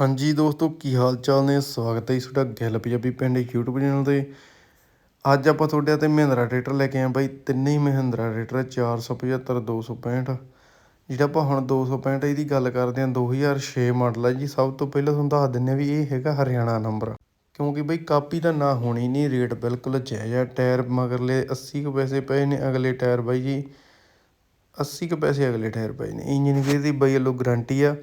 ਹਾਂਜੀ ਦੋਸਤੋ, ਕੀ ਹਾਲ ਚਾਲ ਨੇ? ਸਵਾਗਤ ਹੈ ਜੀ ਤੁਹਾਡਾ ਗਿੱਲ ਪੰਜਾਬੀ ਪਿੰਡ YouTube ਚੈਨਲ ਤੇ। ਅੱਜ ਆਪਾਂ ਤੁਹਾਡੇ ਤੇ ਮਹਿੰਦਰਾ ਟਰੈਕਟਰ ਲੈ ਕੇ ਆਏ ਬਾਈ, ਤਿੰਨੇ ਹੀ ਮਹਿੰਦਰਾ ਟਰੈਕਟਰ 475 265 ਜਿਹੜਾ ਆਪਾਂ ਹੁਣ 265 ਇਹਦੀ ਗੱਲ ਕਰਦੇ ਹਾਂ 2006 ਮਾਡਲ ਹੈ ਜੀ। ਸਭ ਤੋਂ ਪਹਿਲਾਂ ਤੁਹਾਨੂੰ ਦੱਸ ਦਿੰਨੇ ਵੀ ਇਹ ਹੈਗਾ ਹਰਿਆਣਾ ਨੰਬਰ। ਕਿਉਂਕਿ ਬਈ, ਕਾਪੀ ਤਾਂ ਨਾ ਹੋਣੀ ਨਹੀਂ, ਰੇਟ ਬਿਲਕੁਲ ਜਾਇਜ਼ ਆ। ਟਾਇਰ ਮਗਰਲੇ 80 ਕੁ ਪੈਸੇ ਪਏ ਨੇ ਅਗਲੇ ਟਾਇਰ ਬਾਈ ਜੀ। 80 ਕੁ ਪੈਸੇ ਅਗਲੇ ਟਾਇਰ ਪਏ ਨੇ। ਇੰਜਨ ਗੇਅਰ ਦੀ ਬਾਈ ਵੱਲੋਂ ਗਾਰੰਟੀ ਆ।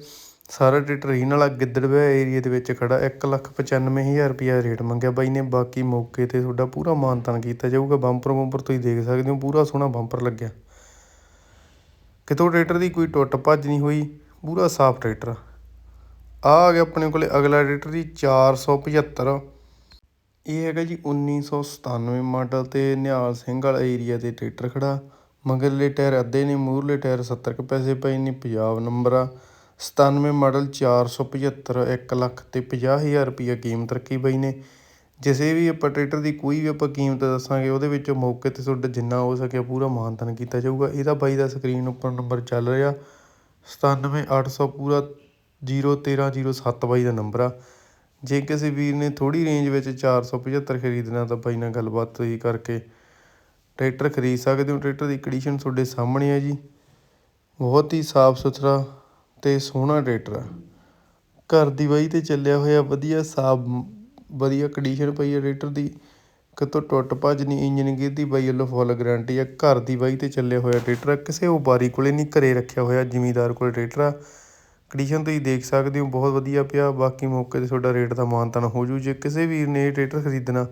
ਸਾਰਾ ਟਰੈਕਟਰ ਹੀ ਨਾਲ ਗਿੱਦੜਵੇ ਏਰੀਆ ਦੇ ਵਿੱਚ ਖੜਾ। 195000 ਰੁਪਿਆ ਰੇਟ ਮੰਗਿਆ ਬਾਈ ਨੇ। ਬਾਕੀ ਮੌਕੇ ਤੇ ਤੁਹਾਡਾ ਪੂਰਾ ਮਾਨਤਾਨ ਕੀਤਾ ਜਾਊਗਾ। ਬੰਪਰ ਬੰਪਰ ਤੁਸੀਂ ਦੇਖ ਸਕਦੇ ਹੋ। ਪੂਰਾ ਸੋਹਣਾ ਬੰਪਰ ਲੱਗਿਆ। ਕਿਤੋਂ ਟਰੈਕਟਰ ਦੀ ਕੋਈ ਟੁੱਟ ਭੱਜ ਨਹੀਂ ਹੋਈ। ਪੂਰਾ ਸਾਫ਼ ਟਰੈਕਟਰ ਆ ਆ ਗਿਆ ਆਪਣੇ ਕੋਲੇ ਅਗਲਾ ਟਰੈਕਟਰ ਦੀ 475 ਇਹ ਹੈਗਾ ਜੀ 1997 ਮਾਡਲ ਤੇ ਨਿਹਾਲ ਸਿੰਘ ਵਾਲਾ ਏਰੀਆ ਤੇ ਟਰੈਕਟਰ ਖੜਾ। ਮਗਰਲੇ ਟਾਇਰ ਅੱਧੇ ਨੇ, ਮੂਹਰਲੇ ਟਾਇਰ 70 ਕੁ ਪੈਸੇ ਪਏ ਨੇ ਪੰਜਾਬ ਨੰਬਰ ਆ। 97 ਮਾਡਲ 475 1 ਲੱਖ ਅਤੇ ਪੰਜਾਹ ਹਜ਼ਾਰ ਰੁਪਈਆ ਕੀਮਤ ਰੱਖੀ ਬਾਈ ਨੇ। ਜਿਸੇ ਵੀ ਆਪਾਂ ਟਰੈਕਟਰ ਦੀ ਕੋਈ ਵੀ ਆਪਾਂ ਕੀਮਤ ਦੱਸਾਂਗੇ, ਉਹਦੇ ਵਿੱਚੋਂ ਮੌਕੇ ਤੇ ਤੁਹਾਡਾ ਜਿੰਨਾ ਹੋ ਸਕਿਆ ਪੂਰਾ ਮਾਨਤਨ ਕੀਤਾ ਜਾਊਗਾ। ਇਹਦਾ ਬਾਈ ਦਾ ਸਕਰੀਨ ਉੱਪਰ ਨੰਬਰ ਚੱਲ ਰਿਹਾ। 97800 ਪੂਰਾ 01307 ਬਾਈ ਦਾ ਨੰਬਰ ਆ। ਜੇ ਕਿਸੇ ਵੀਰ ਨੇ ਥੋੜ੍ਹੀ ਰੇਂਜ ਵਿੱਚ 475 ਖਰੀਦਣਾ ਤਾਂ ਬਾਈ ਨਾਲ ਗੱਲਬਾਤ ਤੁਸੀਂ ਕਰਕੇ ਟਰੈਕਟਰ ਖਰੀਦ ਸਕਦੇ ਹੋ। ਟਰੈਕਟਰ ਦੀ ਕੰਡੀਸ਼ਨ ਤੁਹਾਡੇ ਸਾਹਮਣੇ ਹੈ ਜੀ। ਬਹੁਤ ਹੀ ਸਾਫ਼ ਸੁਥਰਾ ਅਤੇ ਸੋਹਣਾ ਟਰੈਕਟਰ ਆ। ਘਰ ਦੀ ਵਾਹੀ ਤੇ ਚੱਲਿਆ ਹੋਇਆ ਵਧੀਆ ਸਾਫ਼, ਵਧੀਆ ਕੰਡੀਸ਼ਨ ਪਈ ਆ ਟਰੈਕਟਰ ਦੀ। ਕਿਤੋਂ ਟੁੱਟ ਭੱਜ ਨਹੀਂ ਇੰਜਨ ਗੇਅਰ ਦੀ ਬਾਈ ਵੱਲੋਂ ਫੁੱਲ ਗਰੰਟੀ ਆ। ਘਰ ਦੀ ਵਾਹੀ ਤੇ ਚੱਲਿਆ ਹੋਇਆ ਟਰੈਕਟਰ ਆ। ਕਿਸੇ ਵਪਾਰੀ ਕੋਲ ਨਹੀਂ ਘਰ ਰੱਖਿਆ ਹੋਇਆ ਜ਼ਿਮੀਦਾਰ ਕੋਲ ਟਰੈਕਟਰ ਆ। ਕੰਡੀਸ਼ਨ ਤੁਸੀਂ ਦੇਖ ਸਕਦੇ ਹੋ, ਬਹੁਤ ਵਧੀਆ ਪਿਆ। ਬਾਕੀ ਮੌਕੇ ਤੇ ਤੁਹਾਡਾ ਰੇਟ ਦਾ ਮਾਨਤਾਨ ਹੋ ਜੂ। ਜੇ ਕਿਸੇ ਵੀਰ ਨੇ ਇਹ ਟਰੈਕਟਰ ਖਰੀਦਣਾ,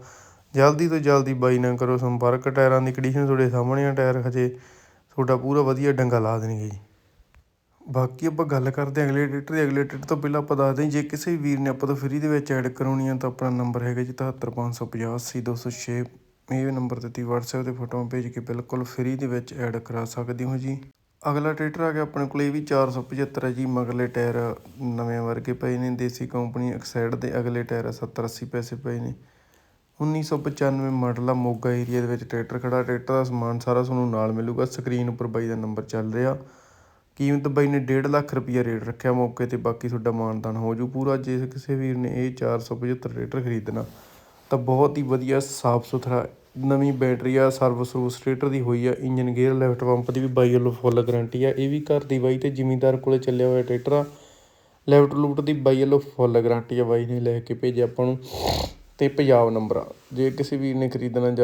ਜਲਦੀ ਤੋਂ ਜਲਦੀ ਬਾਈ ਨਾ ਕਰੋ ਸੰਪਰਕ। ਟਾਇਰਾਂ ਦੀ ਕੰਡੀਸ਼ਨ ਤੁਹਾਡੇ ਸਾਹਮਣੇ ਆ, ਟਾਇਰ ਹਜੇ ਤੁਹਾਡਾ ਪੂਰਾ ਵਧੀਆ ਡੰਗਾ ਲਾ ਦੇਣਗੇ ਜੀ। ਬਾਕੀ ਆਪਾਂ ਗੱਲ ਕਰਦੇ ਹਾਂ ਅਗਲੇ ਟਰੈਕਟਰ ਦੀ। ਅਗਲੇ ਟਰੈਕਟਰ ਤੋਂ ਪਹਿਲਾਂ ਆਪਾਂ ਦੱਸਦੇ ਹਾਂ, ਜੇ ਕਿਸੇ ਵੀਰ ਨੇ ਆਪਾਂ ਤੋਂ ਫ੍ਰੀ ਦੇ ਵਿੱਚ ਐਡ ਕਰਾਉਣੀ ਆ ਤਾਂ ਆਪਣਾ ਨੰਬਰ ਹੈਗਾ ਜੀ 77550 ਇਹ ਨੰਬਰ ਤੇ ਤੀ WhatsApp ਤੇ ਫੋਟੋਆਂ ਭੇਜ ਕੇ ਬਿਲਕੁਲ ਫ੍ਰੀ ਦੇ ਵਿੱਚ ਐਡ ਕਰਾ ਸਕਦੇ ਹੋ ਜੀ। ਅਗਲਾ ਟਰੈਕਟਰ ਆ ਗਿਆ ਆਪਣੇ ਕੋਲ, ਇਹ ਵੀ 475 ਹੈ ਜੀ ਮਗਲੇ ਟਾਇਰ ਨਵੇਂ ਵਰਗੇ ਪਏ ਨੇ, ਦੇਸੀ ਕੰਪਨੀ ਐਕਸਾਈਡ ਦੇ ਅਗਲੇ ਟਾਇਰ 70 80 ਪੈਸੇ ਪਏ ਨੇ। 1995 ਮਾਡਲ ਆ, ਮੋਗਾ ਏਰੀਆ ਦੇ ਵਿੱਚ ਟਰੈਕਟਰ ਖੜਾ। ਟਰੈਕਟਰ ਦਾ ਸਮਾਨ ਸਾਰਾ ਤੁਹਾਨੂੰ ਨਾਲ ਮਿਲੂਗਾ ਸਕਰੀਨ ਉੱਪਰ ਬਾਈ ਦਾ ਨੰਬਰ ਚੱਲ ਰਿਹਾ। ਕੀਮਤ ਬਾਈ ਨੇ ਡੇਢ ਲੱਖ ਰੁਪਈਆ ਰੇਟ ਰੱਖਿਆ ਮੌਕੇ ਤੇ, ਬਾਕੀ ਤੁਹਾਡਾ ਮਾਨਦਾਨ ਹੋ ਜੂ ਪੂਰਾ। ਜੇ ਕਿਸੇ ਵੀਰ ਨੇ ਇਹ 475 ਟਰੈਕਟਰ ਖਰੀਦਣਾ, ਤਾਂ ਬਹੁਤ ਹੀ ਵਧੀਆ ਸਾਫ਼ ਸੁਥਰਾ ਨਵੀਂ ਬੈਟਰੀ ਆ, ਸਰਵਿਸ ਸਰਵਿਸ ਟਰੈਕਟਰ ਦੀ ਹੋਈ ਆ, ਇੰਜਨ ਗੇਅਰ, ਲੈਫਟ ਪੰਪ ਦੀ ਵੀ ਬਾਈ ਵੱਲੋਂ ਫੁੱਲ ਗਾਰੰਟੀ ਆ। ਇਹ ਵੀ ਘਰ ਦੀ ਬਾਈ ਤੇ ਜ਼ਿਮੀਂਦਾਰ ਕੋਲੇ ਚੱਲਿਆ ਹੋਇਆ ਟਰੈਕਟਰ ਆ। ਲੈਫਟ ਲੂਟ ਦੀ ਬਾਈ ਵੱਲੋਂ ਫੁੱਲ ਗਾਰੰਟੀ ਆ ਬਾਈ ਨੇ ਲੈ ਕੇ ਭੇਜਿਆ ਆਪਾਂ ਨੂੰ, ਤੇ ਪੰਜਾਬ ਨੰਬਰ ਆ। ਜੇ ਕਿਸੇ ਵੀਰ ਨੇ ਖਰੀਦਣਾ ਜਲ